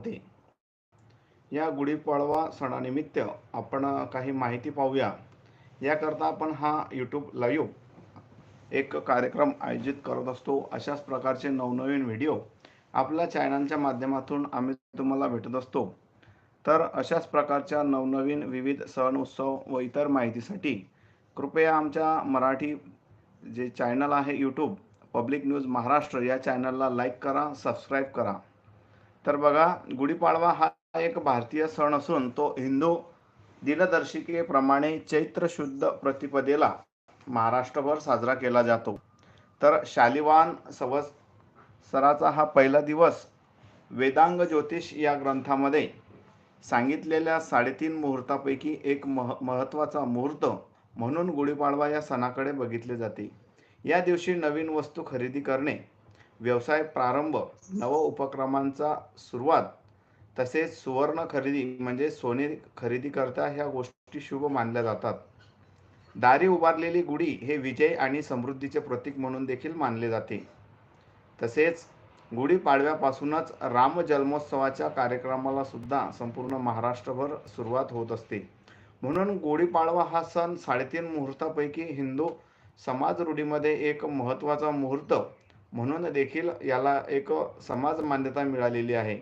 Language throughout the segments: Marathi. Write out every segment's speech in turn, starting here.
जाते या गुढीपाडवा सणानिमित्त आपण काही माहिती पाहूया. याकरता आपण हा यूट्यूब लाईव्ह एक कार्यक्रम आयोजित करत असतो. अशाच प्रकारचे नवनवीन व्हिडिओ आपल्या चॅनलच्या माध्यमातून आम्ही तुम्हाला भेटत असतो. तर अशाच प्रकारच्या नवनवीन विविध सण उत्सव व इतर माहितीसाठी कृपया आमच्या मराठी जे चॅनल आहे यूट्यूब पब्लिक न्यूज महाराष्ट्र या चॅनलला लाईक करा सबस्क्राईब करा. तर बघा गुढीपाडवा हा एक भारतीय सण असून तो हिंदू दिनदर्शिकेप्रमाणे चैत्र शुद्ध प्रतिपदेला महाराष्ट्रभर साजरा केला जातो. तर शालिवान संवत्सराचा हा पहिला दिवस वेदांग ज्योतिष या ग्रंथामध्ये सांगितलेल्या साडेतीन मुहूर्तापैकी एक मह महत्त्वाचा मुहूर्त म्हणून गुढीपाडवा या सणाकडे बघितले जाते. या दिवशी नवीन वस्तू खरेदी करणे व्यवसाय प्रारंभ नव उपक्रमांचा सुरुवात तसेच सुवर्ण खरेदी म्हणजे सोने खरेदी करता ह्या गोष्टी शुभ मानल्या जातात. दारी उभारलेली गुढी हे विजय आणि समृद्धीचे प्रतीक म्हणून देखील मानले जाते. तसेच गुढीपाडव्यापासूनच राम जन्मोत्सवाच्या कार्यक्रमाला सुद्धा संपूर्ण महाराष्ट्रभर सुरुवात होत असते. म्हणून गुढीपाडवा हा सण साडेतीन मुहूर्तापैकी हिंदू समाज रूढीमध्ये एक महत्त्वाचा मुहूर्त म्हणून देखील याला एक समाज मान्यता मिळालेली आहे.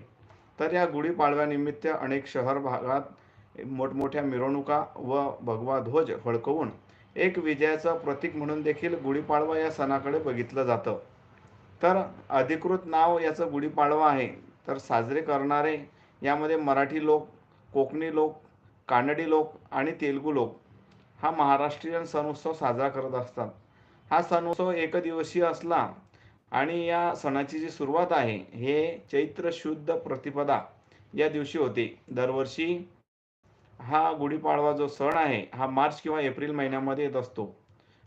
तर या गुढीपाडव्यानिमित्त अनेक शहर भागात मोठमोठ्या मिरवणुका व भगवा ध्वज फडकवून एक विजयाचं प्रतीक म्हणून देखील गुढीपाडवा या सणाकडे बघितलं जातं. तर अधिकृत नाव याचं गुढीपाडवा आहे. तर साजरे करणारे यामध्ये मराठी लोक कोकणी लोक कानडी लोक आणि तेलुगू लोक हा महाराष्ट्रीयन सण उत्सव साजरा करत असतात. हा सण उत्सव एकदिवसीय असला आणि या सणाची जी सुरुवात आहे हे चैत्र शुद्ध प्रतिपदा या दिवशी होते. दरवर्षी हा गुढीपाडवा जो सण आहे हा मार्च किंवा एप्रिल महिन्यामध्ये येत असतो.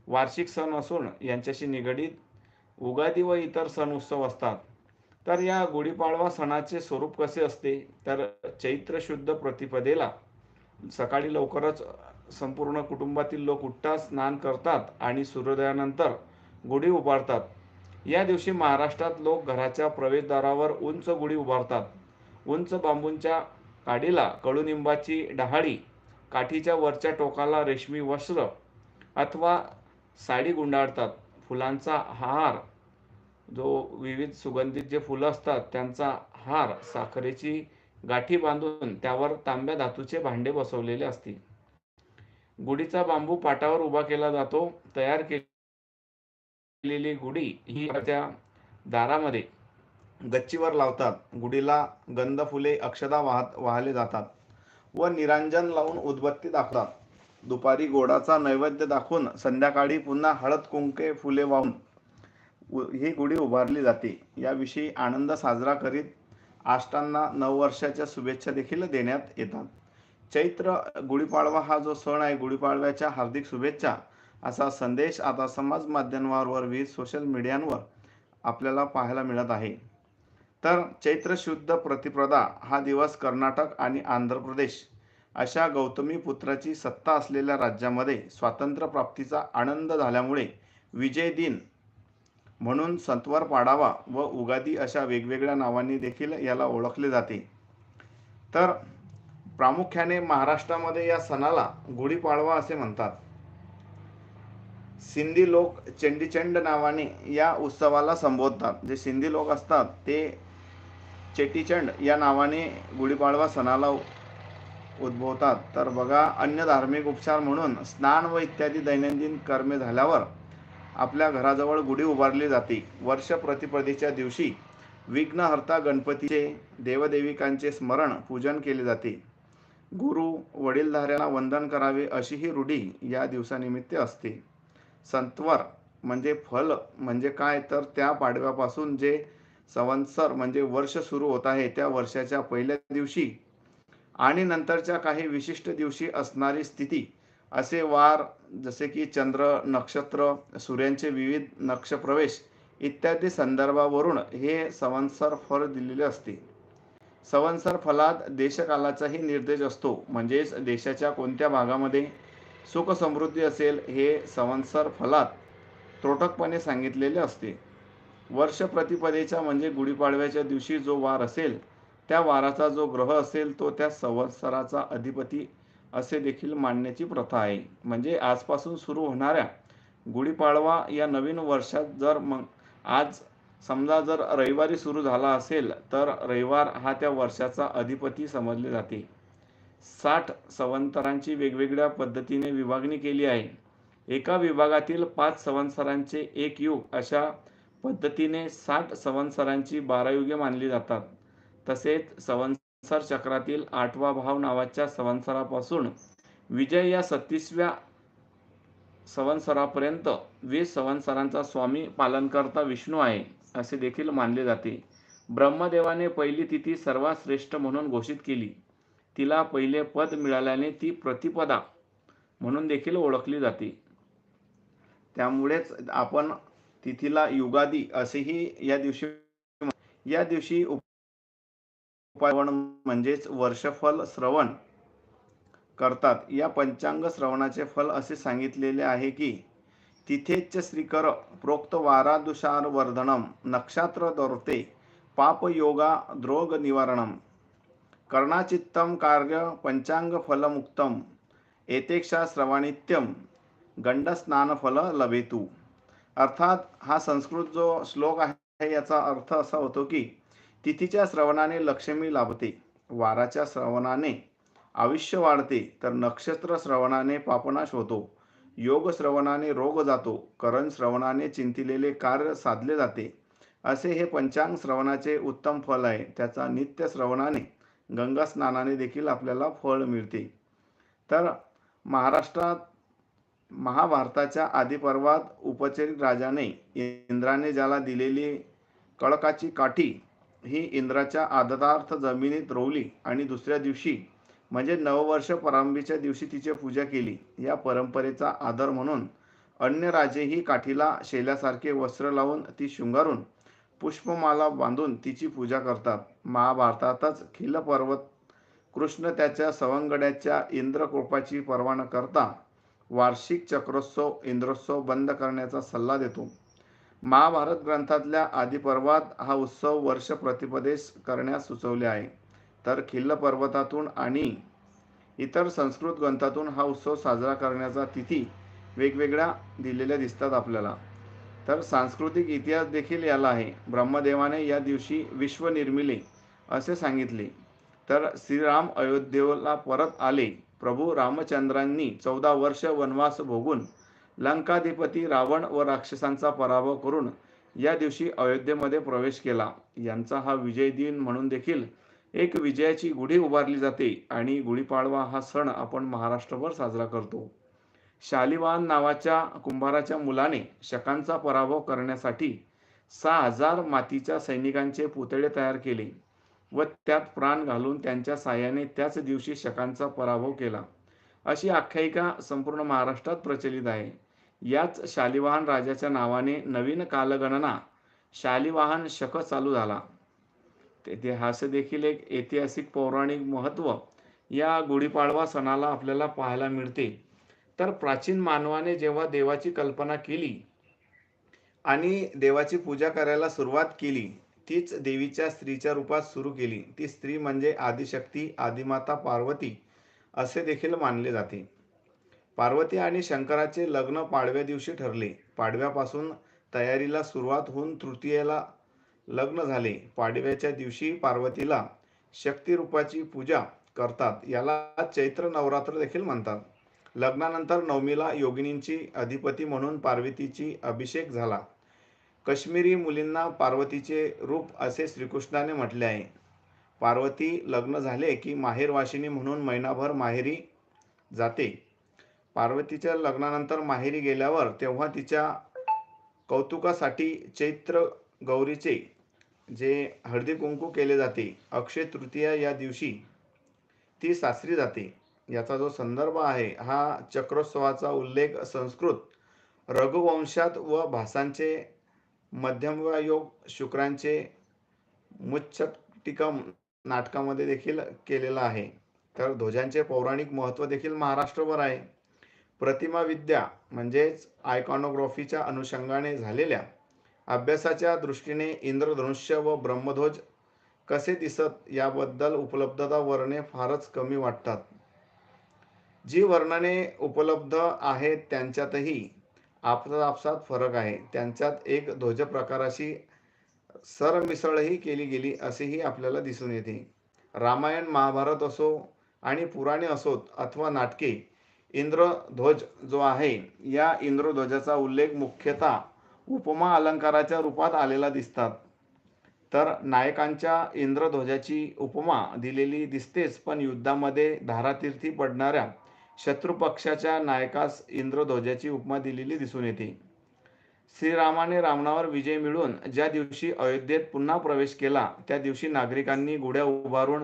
वार्षिक सण असून यांच्याशी निगडीत उगादी व इतर सण उत्सव असतात. तर या गुढीपाडवा सणाचे स्वरूप कसे असते? तर चैत्र शुद्ध प्रतिपदेला सकाळी लवकरच संपूर्ण कुटुंबातील लोक उठतात स्नान करतात आणि सूर्योदयानंतर गुढी उभारतात. या दिवशी महाराष्ट्रात लोक घराच्या प्रवेशद्वारावर उंच गुढी उभारतात. उंच बांबूंच्या काडीला कडुनिंबाची डहाळी काठीच्या वरच्या टोकाला रेशमी वस्त्र अथवा साडी गुंडाळतात. फुलांचा हार जो विविध सुगंधित जे फुलं असतात त्यांचा हार साखरेची गाठी बांधून त्यावर तांब्या धातूचे भांडे बसवलेले असते. गुढीचा बांबू पाटावर उभा केला जातो तयार केलेली गुढी ही त्या दारामध्ये गच्चीवर लावतात. गुढीला गंध फुले अक्षदा वाहत वाहले जातात व निरांजन लावून उदबत्ती दाखवतात. दुपारी गोडाचा नैवेद्य दाखवून संध्याकाळी पुन्हा हळद कुंके फुले वाहून ही गुढी उभारली जाते. याविषयी आनंद साजरा करीत आष्टांना नववर्षाच्या शुभेच्छा देखील देण्यात येतात. चैत्र गुढीपाडवा हा जो सण आहे गुढीपाडव्याच्या हार्दिक शुभेच्छा असा संदेश आता समाज माध्यमांवर विविध सोशल मीडियांवर आपल्याला पाहायला मिळत आहे. तर चैत्र शुद्ध प्रतिप्रदा हा दिवस कर्नाटक आणि आंध्र प्रदेश अशा गौतमी पुत्राची सत्ता असलेल्या राज्यामध्ये स्वातंत्र्यप्राप्तीचा आनंद झाल्यामुळे विजय दिन म्हणून संतवार पाडावा व उगादी अशा वेगवेगळ्या नावांनी देखील याला ओळखले जाते. तर प्रामुख्याने महाराष्ट्रामध्ये या सणाला गुढीपाडवा असे म्हणतात. सिंधी लोक चंडीचंड नावाने या उत्सवाला संबोधतात. जे सिंधी लोक असतात ते चेटीचंड या नावाने गुढीपाडवा सणाला उद्भवतात. तर बघा अन्य धार्मिक उपचार म्हणून स्नान व इत्यादी दैनंदिन कर्मे झाल्यावर आपल्या घराजवळ गुढी उभारली जाते. वर्ष प्रतिपदेच्या दिवशी विघ्नहर्ता गणपतीचे देवदेविकांचे स्मरण पूजन केले जाते. गुरु वडीलधाऱ्यांना वंदन करावे अशी ही रूढी या दिवसानिमित्त असते. संतवर म्हणजे फल म्हणजे काय? तर त्या पाडव्यापासून जे संवत्सर म्हणजे वर्ष सुरू होत आहे त्या वर्षाच्या पहिल्या दिवशी आणि नंतरच्या काही विशिष्ट दिवशी असणारी स्थिती. असे वार जसे की चंद्र नक्षत्र सूर्यांचे विविध नक्षप्रवेश इत्यादी संदर्भावरून हे संवत्सर फळ दिलेले असते. संवत्सर फलात देशकालाचाही निर्देश असतो. म्हणजेच देशाच्या कोणत्या भागामध्ये? सुख समृद्धी असेल हे संवत्सर फलात त्रोटकपणे सांगितलेले असते. वर्ष प्रतिपदेच्या म्हणजे गुढीपाडव्याच्या दिवशी जो वार असेल त्या वाराचा जो ग्रह असेल तो त्या संवत्सराचा अधिपती असे देखील मानण्याची प्रथा आहे. म्हणजे आजपासून सुरू होणाऱ्या गुढीपाडवा या नवीन वर्षात जर मग आज समजा जर रविवारी सुरू झाला असेल तर रविवार हा त्या वर्षाचा अधिपती समजले जाते. साठ संवंतरांची वेगवेगळ्या पद्धतीने विभागणी केली आहे. एका विभागातील पाच संवत्सरांचे एक युग अशा पद्धतीने साठ संवत्सरांची बारा युगे मानली जातात. तसेच संवत्सर चक्रातील आठवा भाव नावाच्या संवत्सरापासून विजय या सत्तीसव्या संवत्सरापर्यंत वीस संवत्सरांचा स्वामी पालनकर्ता विष्णू आहे असे देखील मानले जाते. ब्रह्मदेवाने पहिली तिथी सर्वात श्रेष्ठ म्हणून घोषित केली. तिला पहिले पद मिळाल्याने ती प्रतिपदा म्हणून देखील ओळखली जाते. त्यामुळेच आपण तिथीला युगादी असेही या दिवशी या दिवशी उपायवण म्हणजेच वर्षफल श्रवण करतात. या पंचांग श्रवणाचे फल असे सांगितलेले आहे की तिथेच श्रीकर प्रोक्त वारादुषार वर्धनम नक्षत्र दौरते पापयोगा द्रोग निवारणम कर्णाचित्तम कार्य पंचांग फलमुक्तम एतेक्षा श्रवणित्यम फल लभेतू. अर्थात हा संस्कृत जो श्लोक आहे याचा अर्थ असा होतो की तिथीच्या श्रवणाने लक्ष्मी लाभते वाराच्या श्रवणाने आयुष्य वाढते तर नक्षत्र श्रवणाने पापनाश होतो योग श्रवणाने रोग जातो करण श्रवणाने चिंतिलेले कार्य साधले जाते. असे हे पंचांग श्रवणाचे उत्तम फल आहे त्याचा नित्य श्रवणाने गंगा स्नानाने देखील आपल्याला फळ मिळते. तर महाराष्ट्रात महाभारताच्या आदिपर्वात उपचरित राजाने इंद्राने ज्याला दिलेली कळकाची काठी ही इंद्राच्या आदतार्थ जमिनीत रोवली आणि दुसऱ्या दिवशी म्हणजे नववर्ष प्रारंभीच्या दिवशी तिची पूजा केली. या परंपरेचा आदर म्हणून अन्य राजेही काठीला शेल्यासारखे वस्त्र लावून ती शृंगारून पुष्पमाला बांधून तिची पूजा करतात. महाभारतातच खिल पर्वत कृष्ण त्याच्या सवंगड्याच्या इंद्रकृपाची पर्वा न करता वार्षिक चक्रोत्सव इंद्रोत्सव बंद करण्याचा सल्ला देतो. महाभारत ग्रंथातल्या आदिपर्वात हा उत्सव वर्ष प्रतिपदेश करण्यास सुचवले आहे. तर खिल्ल पर्वतातून आणि इतर संस्कृत ग्रंथातून हा उत्सव साजरा करण्याचा तिथी वेगवेगळ्या दिलेल्या दिसतात आपल्याला. तर सांस्कृतिक इतिहास देखील याला आहे. ब्रह्मदेवाने या दिवशी विश्व निर्मिले असे सांगितले. तर श्रीराम अयोध्येला परत आले. प्रभू रामचंद्रांनी चौदा वर्ष वनवास भोगून लंकाधिपती रावण व राक्षसांचा पराभव करून या दिवशी अयोध्येमध्ये प्रवेश केला. यांचा हा विजय दिन म्हणून देखील एक विजयाची गुढी उभारली जाते आणि गुढीपाडवा हा सण आपण महाराष्ट्रभर साजरा करतो. शालिवान नावाच्या कुंभाराच्या मुलाने शकांचा पराभव करण्यासाठी सहा हजार मातीच्या सैनिकांचे पुतळे तयार केले व त्यात प्राण घालून त्यांच्या साह्याने त्याच दिवशी शकांचा पराभव केला. अशी आख्यायिका संपूर्ण महाराष्ट्रात प्रचलित आहे. याच शालिवाहन राजाच्या नावाने नवीन कालगणना शालिवाहन शक चालू झाला. तेथे हास्य देखील एक ऐतिहासिक पौराणिक महत्त्व या गुढीपाडवा सणाला आपल्याला पाहायला मिळते. तर प्राचीन मानवाने जेव्हा देवाची कल्पना केली आणि देवाची पूजा करायला सुरुवात केली तीच देवीच्या स्त्रीच्या रूपात सुरू केली. ती स्त्री म्हणजे आदिशक्ती आदिमाता पार्वती असे देखील मानले जाते. पार्वती आणि शंकराचे लग्न पाडव्या दिवशी ठरले. पाडव्यापासून तयारीला सुरुवात होऊन तृतीयेला लग्न झाले. पाडव्याच्या दिवशी पार्वतीला शक्तिरूपाची पूजा करतात. याला चैत्र नवरात्र देखील म्हणतात. लग्नानंतर नवमीला योगिनींची अधिपती म्हणून पार्वतीची अभिषेक झाला. कश्मीरी मुलींना पार्वतीचे रूप असे श्रीकृष्णाने म्हटले आहे. पार्वती लग्न झाले की माहेरवाशिनी म्हणून महिनाभर माहेरी जाते. पार्वतीच्या लग्नानंतर माहेरी गेल्यावर तेव्हा तिच्या कौतुकासाठी चैत्र गौरीचे जे हळदी कुंकू केले जाते अक्षय तृतीया या दिवशी ती सासरी जाते. याचा जो संदर्भ आहे हा चक्रोत्सवाचा उल्लेख संस्कृत रघुवंशात व भासांचे मध्यमयोग शुक्रांचे मुच्छटिकम नाटकामध्ये देखील केलेला आहे. तर ध्वजांचे पौराणिक महत्त्व देखील महाराष्ट्रभर आहे. प्रतिमा विद्या म्हणजेच आयकॉनोग्राफीच्या अनुषंगाने झालेल्या अभ्यासाच्या दृष्टीने इंद्रधनुष्य व ब्रह्मध्वज कसे दिसत याबद्दल उपलब्धता वर्णे फारच कमी वाटतात. जी वर्णने उपलब्ध आहेत त्यांच्यातही आपसात आपसात फरक आहे. त्यांच्यात एक ध्वज प्रकाराशी सरमिसळही केली गेली असेही आपल्याला दिसून येते. रामायण महाभारत असो आणि पुराणे असोत अथवा नाटके इंद्रध्वज जो आहे या इंद्रध्वजाचा उल्लेख मुख्यतः उपमा अलंकाराच्या रूपात आलेला दिसतात. तर नायकांच्या इंद्रध्वजाची उपमा दिलेली दिसतेच पण युद्धामध्ये धारातीर्थी पडणाऱ्या शत्रुपक्षाच्या नायकास इंद्रध्वजाची उपमा दिलेली दिसून येते. श्रीरामाने रावणावर विजय मिळून ज्या दिवशी अयोध्येत पुन्हा प्रवेश केला त्या दिवशी नागरिकांनी गुढ्या उभारून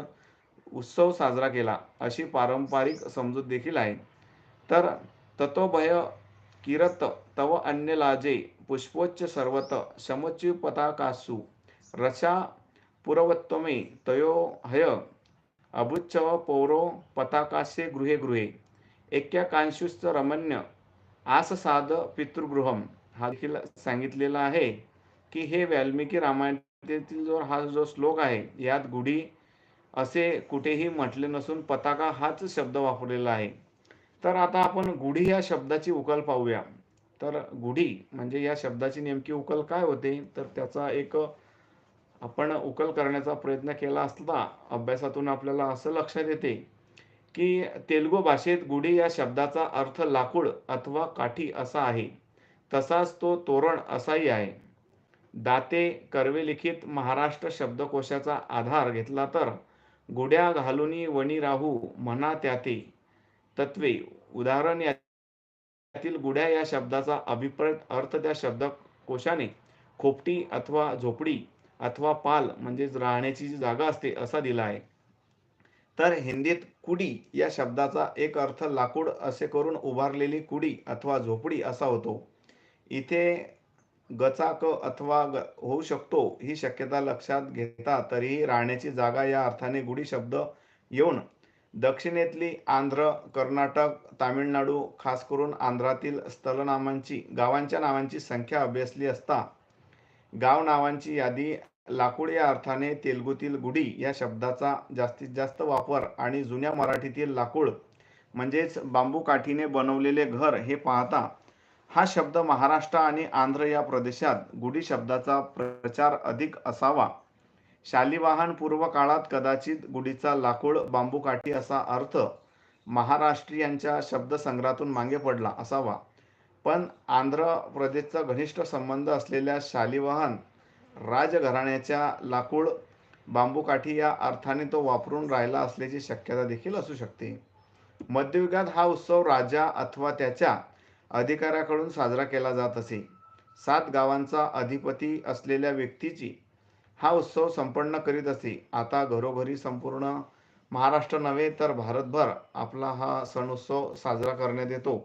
उत्सव साजरा केला अशी पारंपरिक समजूत देखील आहे. तर तत्वभय किरत तव अन्य लाजे पुष्पोच्च सर्वत शमोच्च पताकासु रचा पुरवत्तमे तयो हय अभुच्चव पौरो पताकासे गृहे गृहे एक्या रमण्य आस साध पितृगृहम. हा देखील सांगितलेला आहे की हे वाल्मिकी रामायणातील जो हा जो श्लोक आहे यात गुढी असे कुठेही म्हटले नसून पताका हाच शब्द वापरलेला आहे. तर आता आपण गुढी या शब्दाची उकल पाहूया. तर गुढी म्हणजे या शब्दाची नेमकी उकल काय होते? तर त्याचा एक आपण उकल करण्याचा प्रयत्न केला असता अभ्यासातून आपल्याला असं लक्षात येते की तेलुगू भाषेत गुढी या शब्दाचा अर्थ लाकूड अथवा काठी असा आहे. तसाच तो तोरण असाही आहे. दाते कर्वे लिखित महाराष्ट्र शब्दकोशाचा आधार घेतला तर गुड्या घालुनी वणी राहू म्हणा त्याते. तत्वे उदाहरण यातील गुड्या या शब्दाचा अभिप्रेत अर्थ त्या शब्दकोशाने खोपटी अथवा झोपडी अथवा पाल म्हणजेच राहण्याची जी जागा असते असा दिला आहे. तर हिंदीत कुडी या शब्दाचा एक अर्थ लाकूड असे करून उभारलेली कुडी अथवा झोपडी असा होतो. इथे गचाक अथवा ग होऊ शकतो ही शक्यता लक्षात घेता तरीही राहण्याची जागा या अर्थाने गुढी शब्द येऊन दक्षिणेतली आंध्र कर्नाटक तामिळनाडू खास करून आंध्रातील स्थलनामांची गावांच्या नावांची संख्या अभ्यासली असता. गाव नावांची यादी लाकूड या अर्थाने तेलुगूतील गुढी या शब्दाचा जास्तीत जास्त वापर आणि जुन्या मराठीतील लाकूड म्हणजेच बांबू काठीने बनवलेले घर हे पाहता हा शब्द महाराष्ट्र आणि आंध्र या प्रदेशात गुढी शब्दाचा प्रचार अधिक असावा. शालिवाहन पूर्व काळात कदाचित गुढीचा लाकूड बांबू काठी असा अर्थ महाराष्ट्रीयांच्या शब्दसंग्रहातून मागे पडला असावा. पण आंध्र प्रदेशचा घनिष्ठ संबंध असलेल्या शालिवाहन राजघराण्याच्या लाकूड बांबू काठी या अर्थाने तो वापरून राहिला असल्याची शक्यता देखील असू शकते. मध्ययुगात हा उत्सव राजा अथवा त्याच्या अधिकाऱ्याकडून साजरा केला जात असे. सात गावांचा अधिपती असलेल्या व्यक्तीची हा उत्सव संपन्न करीत असे. आता घरोघरी संपूर्ण महाराष्ट्र नव्हे तर भारतभर आपला हा सण उत्सव साजरा करण्यात येतो.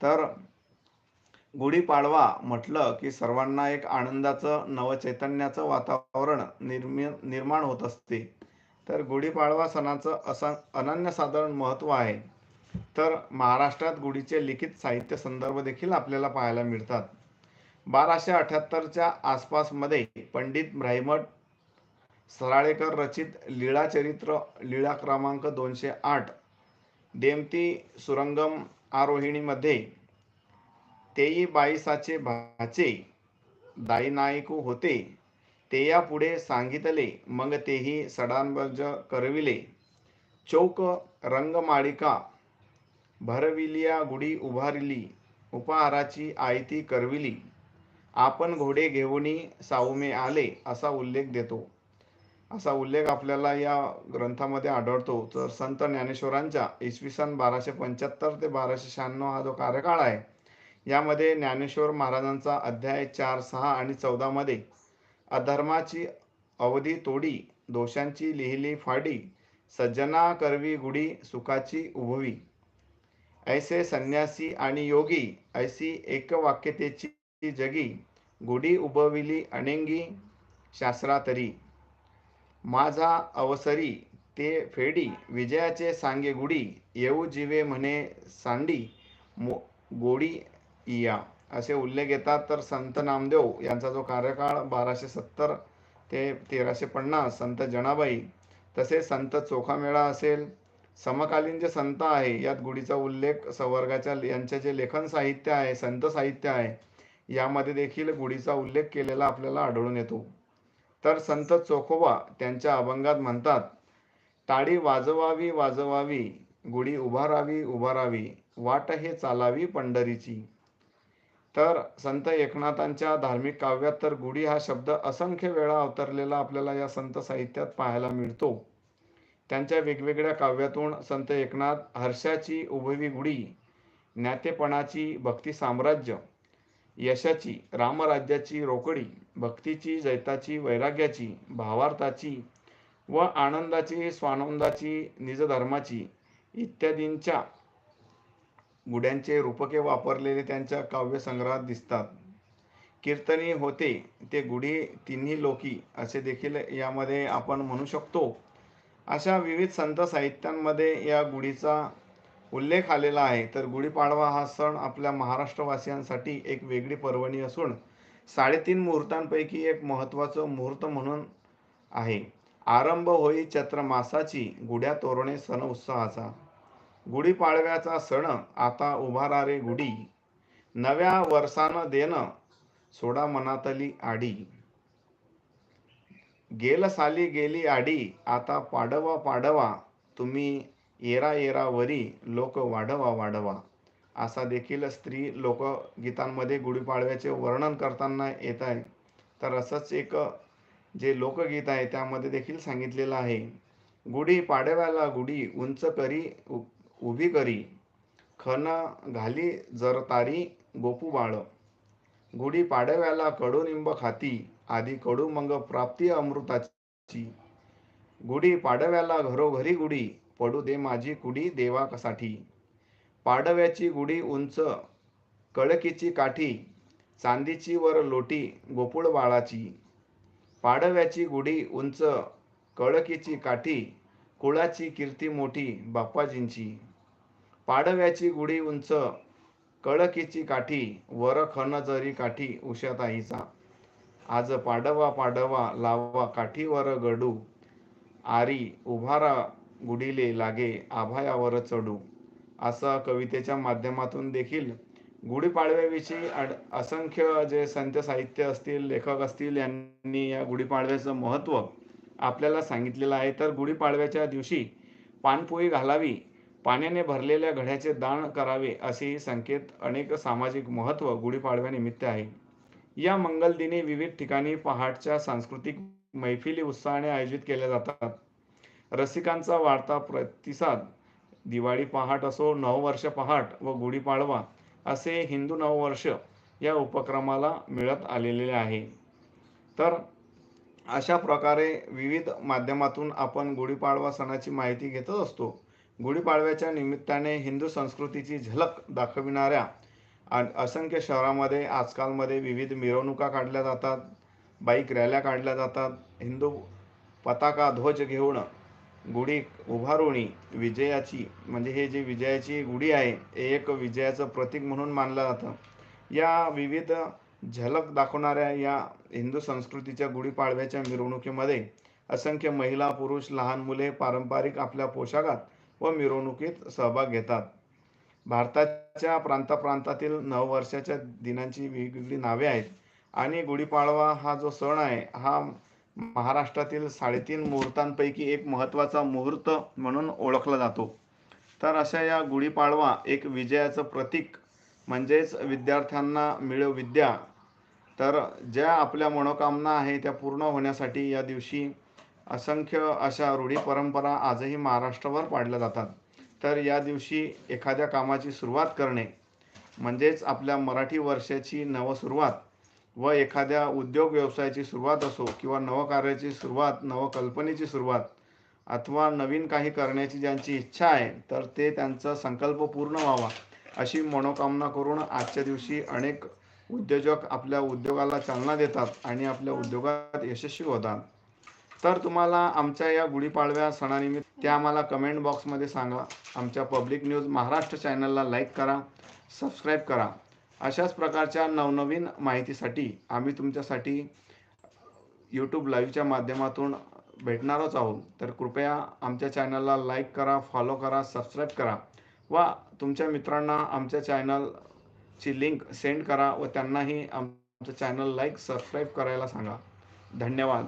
तर गुढीपाडवा म्हटलं की सर्वांना एक आनंदाचं नवचैतन्याचं वातावरण निर्मि निर्माण होत असते. तर गुढीपाडवा सणाचं असं अनन्यसाधारण महत्त्व आहे. तर महाराष्ट्रात गुढीचे लिखित साहित्य संदर्भ देखील आपल्याला पाहायला मिळतात. बाराशे अठ्याहत्तरच्या आसपासमध्ये पंडित ब्राह्मट सराळेकर रचित लीळाचरित्र लीळा क्रमांक दोनशे आठ डेमती सुरंगम आरोहिणीमध्ये तेई बाईसाचे भाचे दाईनायकू होते. ते या पुढे सांगितले मग तेही सडांबज करविले. चौक रंगमाळिका भरविलिया गुढी उभारली उपहाराची आयती करविली. आपण घोडे घेऊनही साऊमे आले असा उल्लेख देतो. असा उल्लेख आपल्याला या ग्रंथामध्ये आढळतो. तर संत ज्ञानेश्वरांच्या इसवी सन बाराशे पंच्याहत्तर ते बाराशे शहाण्णव हा जो कार्यकाळ आहे यामध्ये ज्ञानेश्वर महाराजांचा अध्याय चार सहा आणि चौदामध्ये अधर्माची अवधी तोडी दोषांची लिहिली फाडी सज्जना करवी गुढी सुखाची उभवी. ऐसे संन्यासी आणि योगी ऐसी एकवाक्यतेची जगी गुढी उभविली अनेंगी शास्त्रातरी. माझा अवसरी ते फेडी विजयाचे सांगे गुढी येऊ जीवे म्हणे सांडी मो गोडी इया असे उल्लेख येतात तर संत नामदेव यांचा जो कार्यकाळ बाराशे सत्तर ते तेराशे पन्नास संत जनाबाई तसेच संत चोखामेळा असेल समकालीन जे संत आहे यात गुढीचा उल्लेख संवर्गाच्या यांचे जे लेखन साहित्य आहे संत साहित्य आहे यामध्ये देखील गुढीचा उल्लेख केलेला आपल्याला आढळून येतो. तर संत चोखोबा त्यांच्या अभंगात म्हणतात टाळी वाजवावी वाजवावी गुढी उभारावी उभारावी वाट हे चालावी पंढरीची. तर संत एकनाथांच्या धार्मिक काव्यात तर गुढी हा शब्द असंख्य वेळा अवतरलेला आपल्याला या संत साहित्यात पाहायला मिळतो. त्यांच्या वेगवेगळ्या काव्यातून संत एकनाथ हर्षाची उभवी गुढी ज्ञातेपणाची भक्ती साम्राज्य यशाची रामराज्याची रोकडी भक्तीची जैताची वैराग्याची भावार्थाची व आनंदाची स्वानंदाची निजधर्माची इत्यादींच्या गुड्यांचे रूपके वापरलेले त्यांच्या काव्यसंग्रहात दिसतात. कीर्तनी होते ते गुढी तिन्ही लोकी असे देखील यामध्ये आपण म्हणू शकतो. अशा विविध संत साहित्यांमध्ये या गुढीचा उल्लेख आलेला आहे. तर गुढीपाडवा हा सण आपल्या महाराष्ट्रवासियांसाठी एक वेगळी पर्वणी असून साडेतीन मुहूर्तांपैकी एक महत्त्वाचं मुहूर्त म्हणून आहे. आरंभ होई चैत्र मासाची गुढ्या तोरणे सण उत्साहाचा. गुढीपाडव्याचा सण आता उभारारे गुढी. नव्या वर्षानं देणं सोडा मनातली आडी. गेल साली गेली आडी आता पाडवा पाडवा तुम्ही येरा येरा वरी लोक वाढवा वाढवा. असा देखील स्त्री लोकगीतांमध्ये गुढीपाडव्याचे वर्णन करताना येत आहे. तर असंच एक जे लोकगीत आहे त्यामध्ये देखील सांगितलेलं आहे. गुढी पाडव्याला गुढी उंच करी उभी करी. खन घाली जरतारी गोपू बाळ. गुढी पाडव्याला कडुनिंब खाती आधी कडू मग प्राप्ती अमृताची. गुढी पाडव्याला घरोघरी गुढी पडू दे माझी कुडी देवासाठी. पाडव्याची गुढी उंच कळकीची काठी चांदीची वर लोटी गोपुळ बाळाची. पाडव्याची गुढी उंच कळकीची काठी कुळाची कीर्ती मोठी बाप्पाजींची. पाडव्याची गुढी उंच कळकीची काठी वर खण जरी काठी उषाताईचा आज पाडवा पाडवा लावा काठीवर गडू आरी उभारा गुढीले लागे आभायावर चढू. असं कवितेच्या माध्यमातून देखील गुढीपाडव्याविषयी अड असंख्य जे संत साहित्य असतील लेखक असतील यांनी या गुढीपाडव्याचं महत्त्व आपल्याला सांगितलेलं आहे. तर गुढीपाडव्याच्या दिवशी पानपोळी घालावी पाण्याने भरलेल्या घड्याचे दान करावे असे संकेत अनेक सामाजिक महत्त्व गुढीपाडव्यानिमित्त आहे. या मंगलदिनी विविध ठिकाणी पहाटच्या सांस्कृतिक मैफिली उत्साहाने आयोजित केल्या जातात. रसिकांचा वाढता प्रतिसाद दिवाळी पहाट असो नववर्ष पहाट व गुढीपाडवा असे हिंदू नववर्ष या उपक्रमाला मिळत आलेले आहे. तर अशा प्रकारे विविध माध्यमातून आपण गुढीपाडवा सणाची माहिती घेतच असतो. गुढीपाडव्याच्या निमित्ताने हिंदू संस्कृतीची झलक दाखविणाऱ्या असंख्य शहरामध्ये आजकालमध्ये विविध मिरवणुका काढल्या जातात बाईक रॅल्या काढल्या जातात. हिंदू पताका ध्वज घेऊन गुढी उभारुणी विजयाची म्हणजे हे जे विजयाची गुढी आहे हे एक विजयाचं प्रतीक म्हणून मानलं जातं. या विविध झलक दाखवणाऱ्या या हिंदू संस्कृतीच्या गुढीपाडव्याच्या मिरवणुकीमध्ये असंख्य महिला पुरुष लहान मुले पारंपरिक आपल्या पोशाखात व मिरवणुकीत सहभाग घेतात. भारताच्या प्रांताप्रांतातील नववर्षाच्या दिनांची वेगवेगळी नावे आहेत. आणि गुढीपाडवा हा जो सण आहे हा महाराष्ट्रातील साडेतीन मुहूर्तांपैकी एक महत्त्वाचा मुहूर्त म्हणून ओळखला जातो. तर अशा या गुढीपाडवा एक विजयाचं प्रतीक म्हणजेच विद्यार्थ्यांना मिळव विद्या. तर ज्या आपल्या मनोकामना आहे त्या पूर्ण होण्यासाठी या दिवशी असंख्य अशा रूढी परंपरा आजही महाराष्ट्रभर पाडल्या जातात. तर या दिवशी एखाद्या कामाची सुरुवात करणे म्हणजेच आपल्या मराठी वर्षाची नवसुरुवात व एखाद्या उद्योग व्यवसायाची सुरुवात असो किंवा नवकार्याची सुरुवात नवकल्पनेची सुरुवात अथवा नवीन काही करण्याची ज्यांची इच्छा आहे तर ते त्यांचा संकल्प पूर्ण व्हावा अशी मनोकामना करून आजच्या दिवशी अनेक उद्योजक आपल्या उद्योगाला चालना देतात आणि आपल्या उद्योगात यशस्वी होतात. तर तुम्हाला आमच्या या गुढीपाडव्या सणानिमित्त ते आम्हाला कमेंट बॉक्समध्ये सांगा. आमच्या पब्लिक न्यूज महाराष्ट्र चॅनलला लाईक करा सबस्क्राईब करा. अशाच प्रकारच्या नवनवीन माहितीसाठी आम्ही तुमच्यासाठी यूट्यूब लाईव्हच्या माध्यमातून भेटणारच आहोत. तर कृपया आमच्या चॅनलला लाईक करा फॉलो करा सबस्क्राईब करा. व तुमच्या मित्रांना आमच्या चॅनलची लिंक सेंड करा व त्यांनाही आमचं चॅनल लाईक सबस्क्राईब करायला सांगा. धन्यवाद.